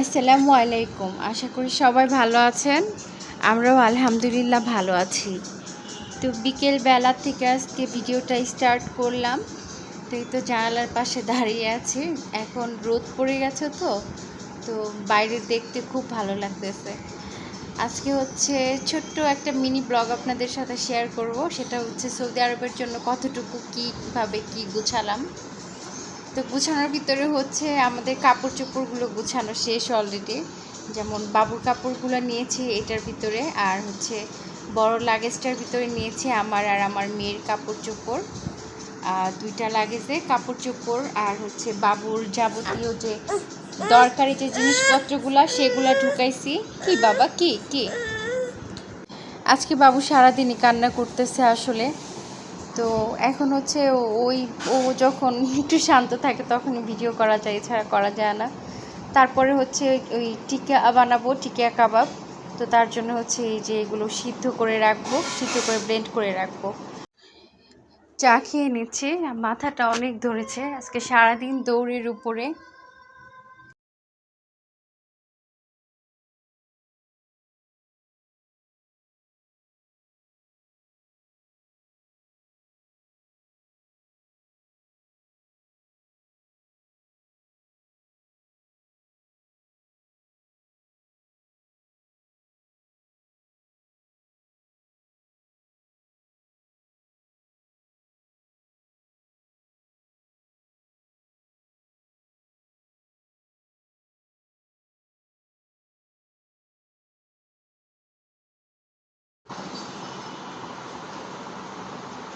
আসসালামু আলাইকুম। আশা করি সবাই ভালো আছেন। আমরাও আলহামদুলিল্লাহ ভালো আছি। তো বিকেল বেলা থেকে আজকে ভিডিওটা স্টার্ট করলাম। তো এই তো জানালার পাশে দাঁড়িয়ে আছি। এখন রোদ পড়ে গেছে তো তো বাইরে দেখতে খুব ভালো লাগতেছে। আজকে হচ্ছে ছোট্ট একটা মিনি ব্লগ আপনাদের সাথে শেয়ার করব। সেটা হচ্ছে সৌদি আরবের জন্য কতটুকু কীভাবে কী গুছালাম। তো গুছানোর ভিতরে হচ্ছে আমাদের কাপড় চোপড়গুলো গুছানো শেষ অলরেডি যেমন বাবুর কাপড়গুলো নিয়েছি এটার ভিতরে, আর হচ্ছে বড় লাগেজটার ভিতরে নিয়েছি আমার আর আমার মেয়ের কাপড় চোপড় আর দুইটা লাগেজে কাপড় চোপড় আর হচ্ছে বাবুর যাবতীয় যে দরকারি যে জিনিসপত্রগুলো, সেগুলো ঢুকাইছি। কি বাবা, কি কি? আজকে বাবু সারাদিনই কান্না করতেছে আসলে। তো এখন হচ্ছে ওই, ও যখন একটু শান্ত থাকে তখনই ভিডিও করা যায়, এছাড়া করা যায় না। তারপরে হচ্ছে ওই টিকা বানাবো টিকা কাবাব। তো তার জন্য হচ্ছে এই যে এগুলো সিদ্ধ করে রাখব, সিদ্ধ করে ব্লেন্ড করে রাখব। চা খেয়ে নিচ্ছি, মাথাটা অনেক ধরেছে। আজকে সারাদিন দৌড়ের উপরে।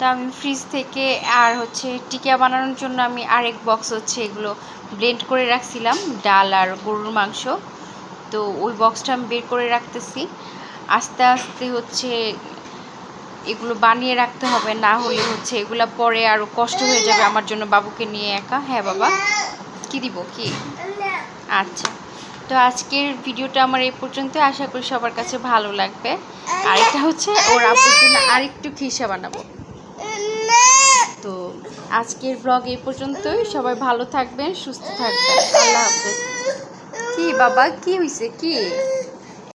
তা আমি ফ্রিজ থেকে আর হচ্ছে টিকিয়া বানানোর জন্য আমি আরেক বক্স হচ্ছে এগুলো ব্লেন্ড করে রাখছিলাম, ডাল আর গরুর মাংস। তো ওই বক্সটা আমি বের করে রাখতেছি। আস্তে আস্তে হচ্ছে এগুলো বানিয়ে রাখতে হবে, না হলে হচ্ছে এগুলো পরে আরও কষ্ট হয়ে যাবে আমার জন্য বাবুকে নিয়ে একা। হ্যাঁ বাবা? কি দিব, কি? আচ্ছা। তো আজকের ভিডিওটা আমার এই পর্যন্ত। আশা করি সবার কাছে ভালো লাগবে। আর এটা হচ্ছে ওর আব্বুর জন্য আরেকটু খিসা বানাবো। তো আজকের ব্লগ এই পর্যন্তই। সবাই ভালো থাকবেন, সুস্থ থাকবেন। আল্লাহ হাফেজ। কি বাবা, কি হয়েছে কি?